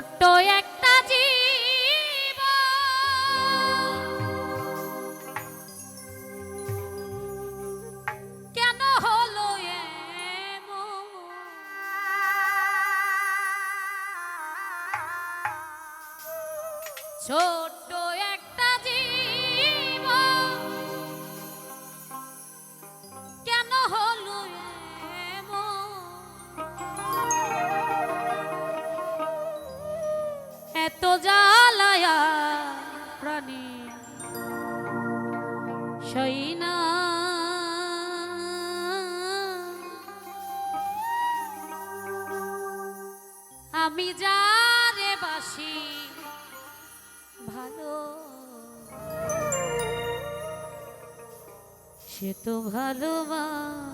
ছোট্ট একটা আমি বাসি ভালো। সে তো ভালোবাসে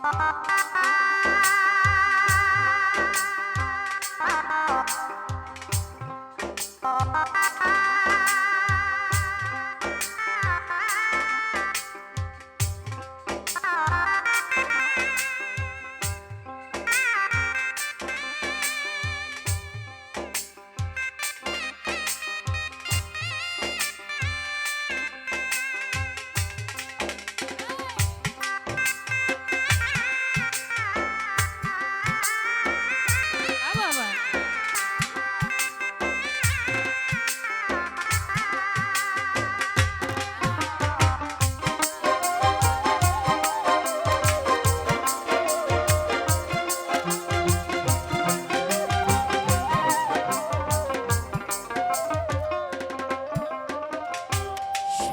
Ha ha ha!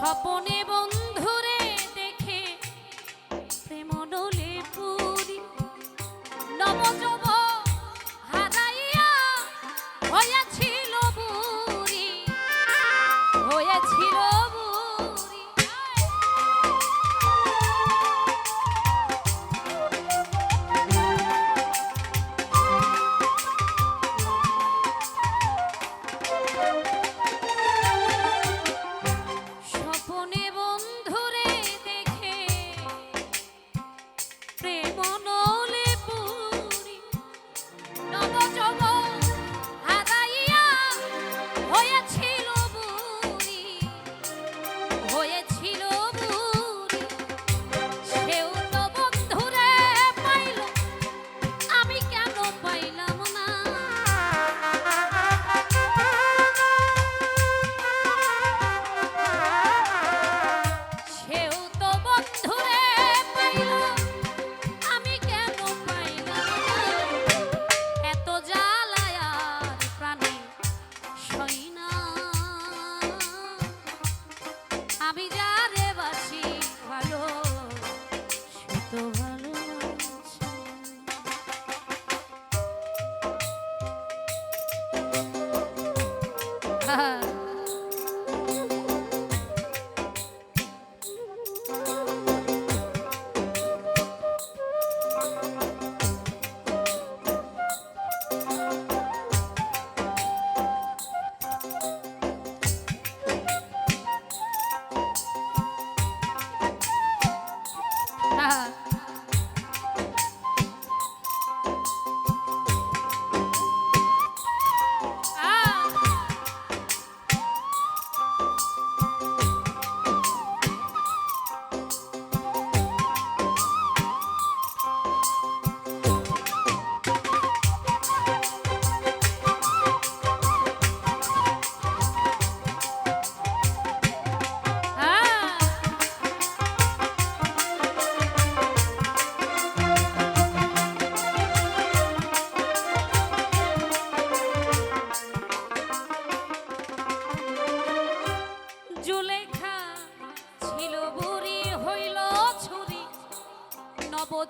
Japonês. আমি যারে বাসি ভালো সে তো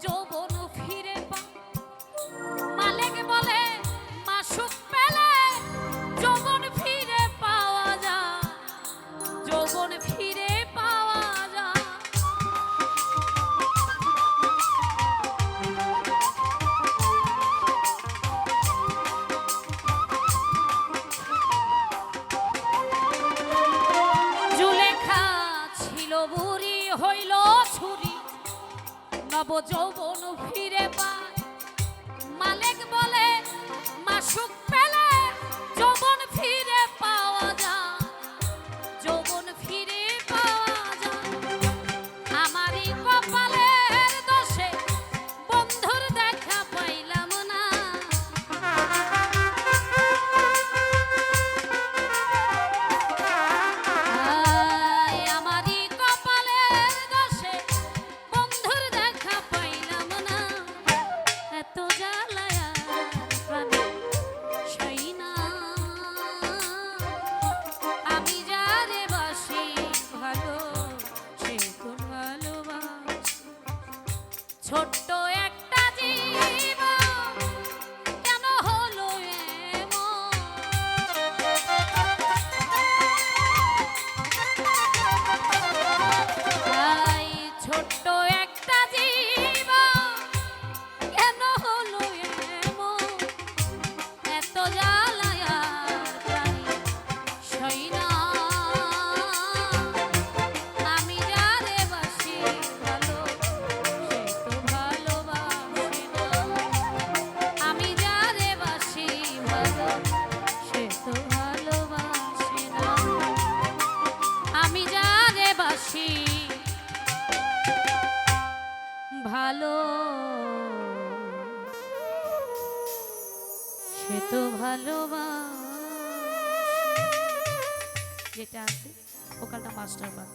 যৌবন ছোট্ট তো ভালোবাস। যেটা আছে ওখানটা মাস্টার বাদ